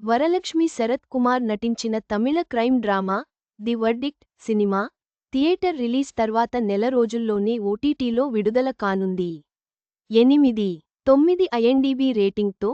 వరలక్ష్మి శరత్ కుమార్ నటించిన Tamil crime drama the verdict cinema theatre release తర్వాత నెల రోజుల్లోనే ఓటీటీలో విడుదల కానుంది. ఎనిమిది తొమ్మిది ఐఎన్డీబీ రేటింగ్తో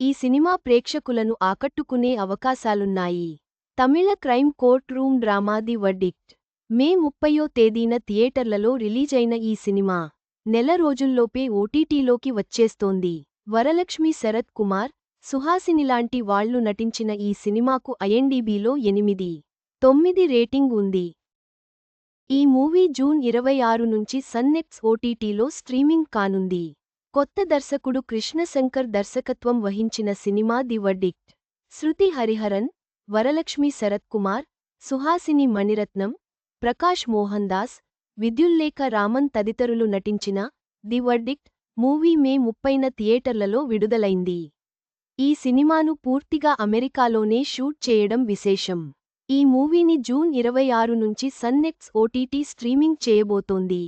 ఈ సినిమా ప్రేక్షకులను ఆకట్టుకునే అవకాశాలున్నాయి. Tamil crime court room drama the verdict May ముప్పయో తేదీన థియేటర్లలో రిలీజైన ఈ సినిమా నెల రోజుల్లోపే ఓటీటీలోకి వచ్చేస్తోంది. వరలక్ష్మి శరత్ కుమార్ సుహాసినిలాంటి వాళ్ళు నటించిన ఈ సినిమాకు ఐఎన్డీబీలో ఎనిమిది తొమ్మిది రేటింగ్ ఉంది. ఈ మూవీ జూన్ ఇరవై ఆరు నుంచి సన్నెక్స్ ఓటీటీలో స్ట్రీమింగ్ కానుంది. కొత్త దర్శకుడు కృష్ణశంకర్ దర్శకత్వం వహించిన cinema the verdict. Shruti Hariharan Varalakshmi Sarath Kumar Suhasini Mani Ratnam Prakash Mohan Das Vidyullekha Raman తదితరులు నటించిన ది వర్డిక్ట్ మూవీ మే ముప్పైన థియేటర్లలో విడుదలైంది. ఈ సినిమాను పూర్తిగా అమెరికాలోనే షూట్ చేయడం విశేషం. ఈ మూవీని జూన్ ఇరవై ఆరు నుంచి సన్నెక్స్ ఓటీటీ స్ట్రీమింగ్ చేయబోతోంది.